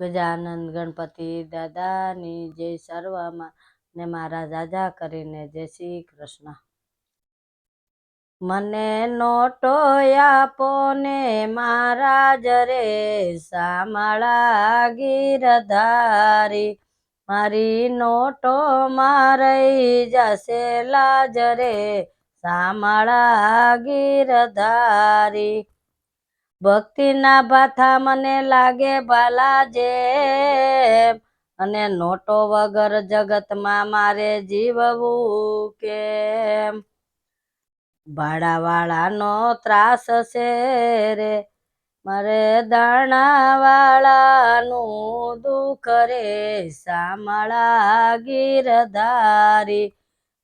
ગજાનંદ ગણપતિ દાદાની જય સર્વમાં ને મારા જાજા કરીને જય શ્રી કૃષ્ણ. મને નોટો આપો ને મારા જરે સામળા ગીરધારી. મારી નોટો મારઈ જશે લાજરે સામળા ગીરધારી. ભક્તિના ભાથા મને લાગે બાલા જે અને નોટો વગર જગતમાં મારે જીવવું કેમ? ભાડાવાળાનો ત્રાસ છે રે. મારે દાણાવાળાનું દુઃખ રે. સામળા ગીરધારી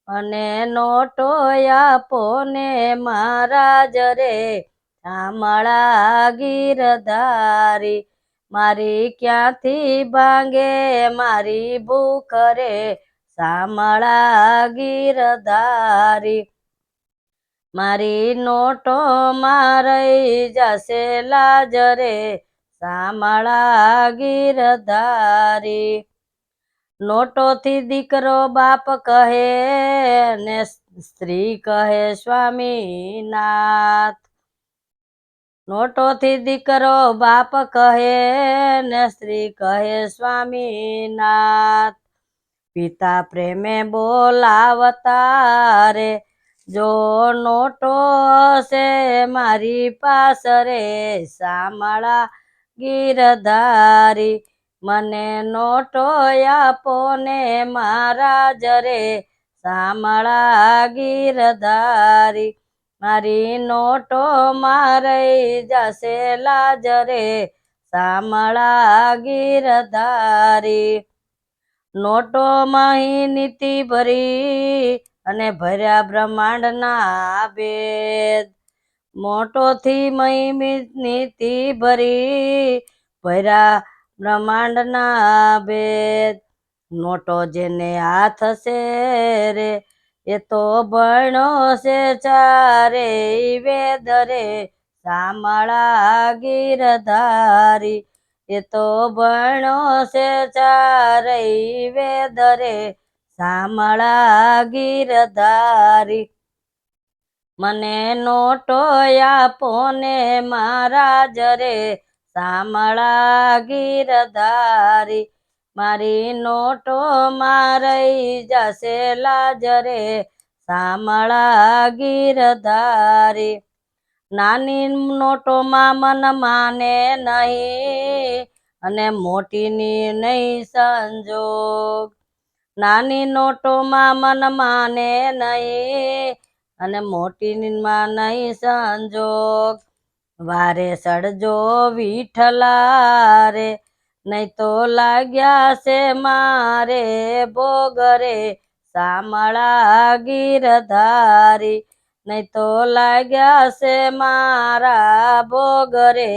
અને નોટો આપો ને મહારાજ રે. શામળા ગીરધારી મારી ક્યાંથી ભાંગે, મારી ભૂખ રે. શામળા ગીરધારી મારી નોટો મારઈ જશે લાજરે શામળા ગીરધારી નોટોથી દીકરો બાપ કહે ને સ્ત્રી કહે સ્વામીનાથ. નોટોથી દીકરો બાપ કહે ને સ્ત્રી કહે, સ્વામીનાથ. પિતા પ્રેમે બોલાવતા રે, જો નોટો હશે મારી પાસ રે શામળા ગીરધારી. મને નોટો આપો ને મારા જરે શામળા ગીરધારી. મારી નોટો મારઈ જશે લાજરે શામળા ગીરધારી નોટો માહી નીતિ ભરી અને ભર્યા બ્રહ્માંડના ભેદ. મોટોથી મહી નીતિ ભરી, ભર્યા બ્રહ્માંડના ભેદ. નોટો જેને હાથ છે રે એ તો ભણો છે ચારે વેદ રે શામળા ગીરધારી. એ તો ભણો છે ચારે વેદ રે શામળા ગીરધારી. મને નોટો આપો ને મારા જરે શામળા ગીરધારી. મારી નોટો મારઈ જશે લાજરે શામળા ગીરધારી, નાની નોટોમાં મન માને નહીં અને મોટીની નહીં સંજોગ. નાની નોટોમાં મન માને નહીં અને મોટીમાં નહીં સંજોગ. વારે સડજો વિઠલા રે. નહીં તો લાગ્યા છે મારે ભોગરે શામળા ગીરધારી નહીં તો લાગ્યા છે મારા ભોગરે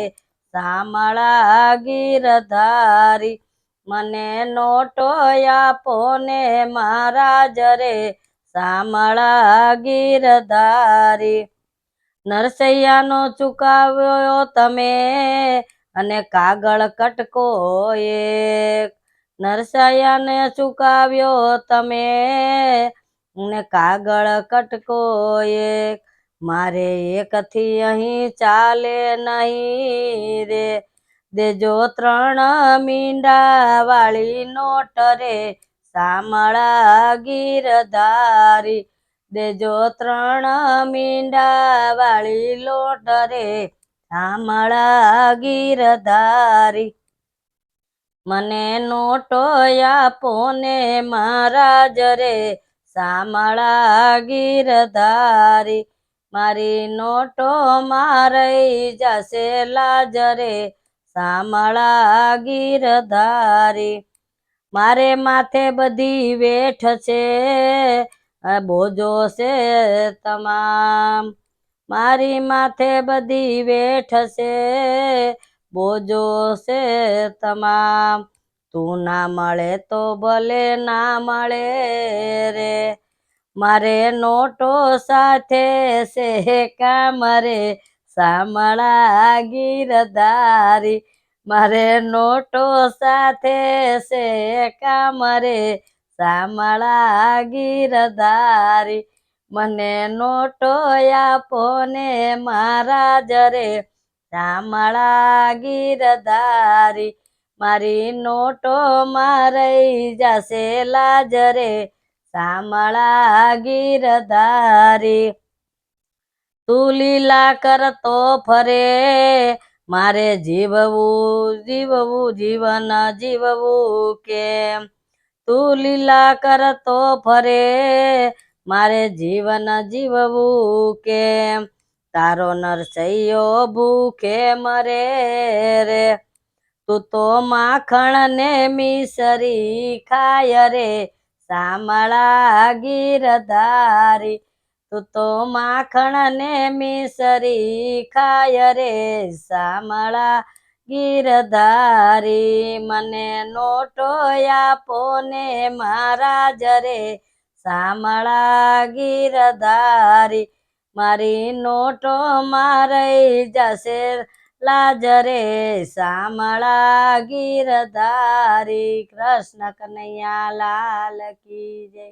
શામળા ગીરધારી મને નોટો આપો ને મારા જરે સામળા ગીરધારી નરસૈયાનો ચુકાવ્યો તમે અને કાગળ કટકો એક નરસૈયાને ચુકાવ્યો તમે. ને કાગળ કટકો એક મારે એકથી અહીં ચાલે નહીં રે. દેજો ત્રણ મીંડા વાળી નોટ રે શામળા ગીરધારી. દેજો ત્રણ મીંડા વાળી લોટ રે શામળા ગીરધારી. મને નોટો આપો ને મહારાજ રે શામળા ગીરધારી. મારી નોટો મારઈ જશે લાજરે શામળા ગીરધારી. મારે માથે બધી વેઠ છે બોજો છે તમામ. મારી માથે બધી વેઠ છે બોજો છે તમામ. તું ના મળે તો ભલે ના મળે રે. મારે નોટો સાથે છે કામ રે. શામળા ગીરધારી, મારે નોટો સાથે છે કામ રે. સામળા ગીરધારી મને નોટો આપો ને મારા જરે. શામળા ગીરધારી, મારી નોટો મારઈ જશે લાજરે. શામળા ગીરધારી, તું લીલા કરતો ફરે. મારે જીવવું જીવવું, જીવન જીવવું કેમ? તું લીલા કરતો ફરે. મારે જીવન જીવવું કેમ? તારો નરસૈયો ભૂખે મરે રે. તું તો માખણ ને મિસરી ખાય રે. સામળા ગીરધારી, તું તો માખણ ને મિસરી ખાય રે. સામળા ગીરધારી, મને નોટો આપો ને મહારાજ રે. સામળા ગીરધારી મારી નોટો મારઈ જશે. લાજરે શામળા ગીરધારી કૃષ્ણ કનૈયા લાલ કી જય.